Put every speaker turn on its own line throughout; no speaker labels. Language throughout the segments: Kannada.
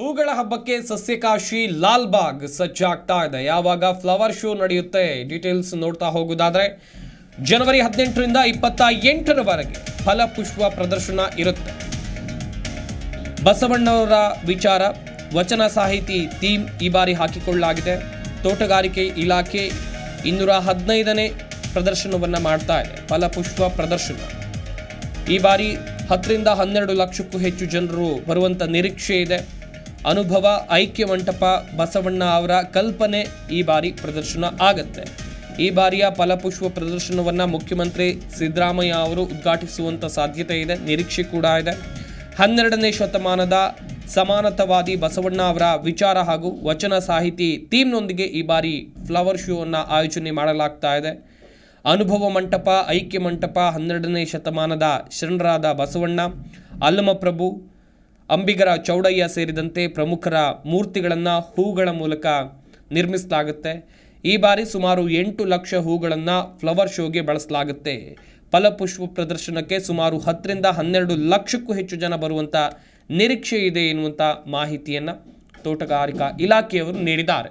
ಹೂಗಳ ಹಬ್ಬಕ್ಕೆ ಸಸ್ಯಕಾಶಿ ಲಾಲ್ಬಾಗ್ ಸಜ್ಜಾಗ್ತಾ ಇದೆ. ಯಾವಾಗ ಫ್ಲವರ್ ಶೋ ನಡೆಯುತ್ತೆ ಡೀಟೇಲ್ಸ್ ನೋಡ್ತಾ ಹೋಗೋದಾದ್ರೆ ಜನವರಿ ಹದಿನೆಂಟರಿಂದ ಇಪ್ಪತ್ತ ಎಂಟರವರೆಗೆ ಫಲಪುಷ್ಪ ಪ್ರದರ್ಶನ ಇರುತ್ತೆ. ಬಸವಣ್ಣವರ ವಿಚಾರ, ವಚನ ಸಾಹಿತಿ ಥೀಮ್ ಈ ಬಾರಿ ಹಾಕಿಕೊಳ್ಳಲಾಗಿದೆ. ತೋಟಗಾರಿಕೆ ಇಲಾಖೆ ಇನ್ನೂರ ಹದಿನೈದನೇ ಪ್ರದರ್ಶನವನ್ನು ಮಾಡ್ತಾ ಇದೆ. ಫಲಪುಷ್ಪ ಪ್ರದರ್ಶನ. ಈ ಬಾರಿ ಹತ್ತರಿಂದ ಹನ್ನೆರಡು ಲಕ್ಷಕ್ಕೂ ಹೆಚ್ಚು ಜನರು ಬರುವಂಥ ನಿರೀಕ್ಷೆ ಇದೆ. ಅನುಭವ, ಐಕ್ಯ ಮಂಟಪ, ಬಸವಣ್ಣ ಅವರ ಕಲ್ಪನೆ ಈ ಬಾರಿ ಪ್ರದರ್ಶನ ಆಗತ್ತೆ. ಈ ಬಾರಿಯ ಫಲಪುಷ್ಪ ಪ್ರದರ್ಶನವನ್ನು ಮುಖ್ಯಮಂತ್ರಿ ಸಿದ್ದರಾಮಯ್ಯ ಅವರು ಉದ್ಘಾಟಿಸುವಂಥ ಸಾಧ್ಯತೆ ಇದೆ, ನಿರೀಕ್ಷೆ ಕೂಡ ಇದೆ. ಹನ್ನೆರಡನೇ ಶತಮಾನದ ಸಮಾನತವಾದಿ ಬಸವಣ್ಣ ಅವರ ವಿಚಾರ ಹಾಗೂ ವಚನ ಸಾಹಿತಿ ಥೀಮ್ನೊಂದಿಗೆ ಈ ಬಾರಿ ಫ್ಲವರ್ ಶೋವನ್ನು ಆಯೋಜನೆ ಮಾಡಲಾಗ್ತಾ ಇದೆ. ಅನುಭವ ಮಂಟಪ, ಐಕ್ಯ ಮಂಟಪ ಹನ್ನೆರಡನೇ ಶತಮಾನದ ಶರಣರಾದ ಬಸವಣ್ಣ, ಅಲ್ಲಮಪ್ರಭು ಅಂಬಿಗರ ಚೌಡಯ್ಯ ಸೇರಿದಂತೆ ಪ್ರಮುಖರ ಮೂರ್ತಿಗಳನ್ನು ಹೂಗಳ ಮೂಲಕ ನಿರ್ಮಿಸಲಾಗುತ್ತೆ. ಈ ಬಾರಿ ಸುಮಾರು ಎಂಟು ಲಕ್ಷ ಹೂಗಳನ್ನು ಫ್ಲವರ್ ಶೋಗೆ ಬಳಸಲಾಗುತ್ತೆ. ಫಲಪುಷ್ಪ ಪ್ರದರ್ಶನಕ್ಕೆ ಸುಮಾರು ಹತ್ತರಿಂದ ಹನ್ನೆರಡು ಲಕ್ಷಕ್ಕೂ ಹೆಚ್ಚು ಜನ ಬರುವಂಥ ನಿರೀಕ್ಷೆ ಇದೆ ಎನ್ನುವಂಥ ಮಾಹಿತಿಯನ್ನು ತೋಟಗಾರಿಕಾ ಇಲಾಖೆಯವರು ನೀಡಿದ್ದಾರೆ.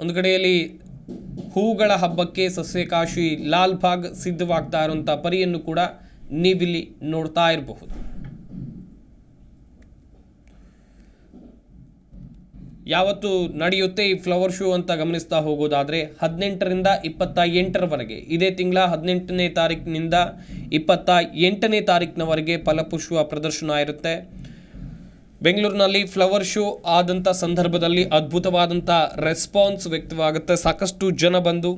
ಒಂದು ಕಡೆಯಲ್ಲಿ ಹೂಗಳ ಹಬ್ಬಕ್ಕೆ ಸಸ್ಯಕಾಶಿ ಲಾಲ್ ಬಾಗ್ ಸಿದ್ಧವಾಗ್ತಾ ಇರುವಂಥ ಪರಿಯನ್ನು ಕೂಡ ನೀವಿಲ್ಲಿ ನೋಡ್ತಾ ಇರಬಹುದು. ಯಾವತ್ತು ನಡೆಯುತ್ತೆ ಈ ಫ್ಲವರ್ ಶೋ ಅಂತ ಗಮನಿಸ್ತಾ ಹೋಗೋದಾದರೆ ಹದಿನೆಂಟರಿಂದ ಇಪ್ಪತ್ತ ಎಂಟರವರೆಗೆ ಇದೇ ತಿಂಗಳ ಹದಿನೆಂಟನೇ ತಾರೀಕಿನಿಂದ ಇಪ್ಪತ್ತ ಎಂಟನೇ ತಾರೀಕಿನವರೆಗೆ ಫಲಪುಷ್ಪ ಪ್ರದರ್ಶನ ಇರುತ್ತೆ. ಬೆಂಗಳೂರಿನಲ್ಲಿ ಫ್ಲವರ್ ಶೋ ಆದಂಥ ಸಂದರ್ಭದಲ್ಲಿ ಅದ್ಭುತವಾದಂಥ ರೆಸ್ಪಾನ್ಸ್ ವ್ಯಕ್ತವಾಗುತ್ತೆ. ಸಾಕಷ್ಟು ಜನ ಬಂದು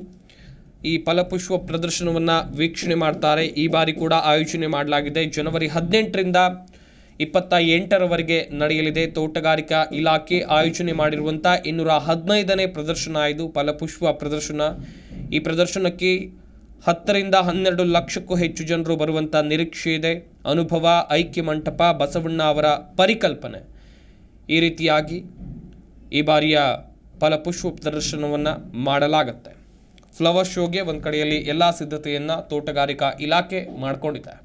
ಈ ಫಲಪುಷ್ಪ ಪ್ರದರ್ಶನವನ್ನು ವೀಕ್ಷಣೆ ಮಾಡ್ತಾರೆ. ಈ ಬಾರಿ ಕೂಡ ಆಯೋಜನೆ ಮಾಡಲಾಗಿದೆ. ಜನವರಿ ಹದಿನೆಂಟರಿಂದ ಇಪ್ಪತ್ತ ಎಂಟರವರೆಗೆ ನಡೆಯಲಿದೆ. ತೋಟಗಾರಿಕಾ ಇಲಾಖೆ ಆಯೋಜನೆ ಮಾಡಿರುವಂಥ ಇನ್ನೂರ ಹದಿನೈದನೇ ಪ್ರದರ್ಶನ ಇದು. ಫಲಪುಷ್ಪ ಪ್ರದರ್ಶನ. ಈ ಪ್ರದರ್ಶನಕ್ಕೆ ಹತ್ತರಿಂದ ಹನ್ನೆರಡು ಲಕ್ಷಕ್ಕೂ ಹೆಚ್ಚು ಜನರು ಬರುವಂಥ ನಿರೀಕ್ಷೆ ಇದೆ. ಅನುಭವ, ಐಕ್ಯ ಮಂಟಪ, ಬಸವಣ್ಣ ಅವರ ಪರಿಕಲ್ಪನೆ ಈ ರೀತಿಯಾಗಿ ಈ ಬಾರಿಯ ಫಲಪುಷ್ಪ ಪ್ರದರ್ಶನವನ್ನು ಮಾಡಲಾಗುತ್ತೆ. ಫ್ಲವರ್ ಶೋಗೆ ಒಂದು ಕಡೆಯಲ್ಲಿ ಎಲ್ಲ ಸಿದ್ಧತೆಯನ್ನು ತೋಟಗಾರಿಕಾ ಇಲಾಖೆ ಮಾಡಿಕೊಂಡಿದೆ.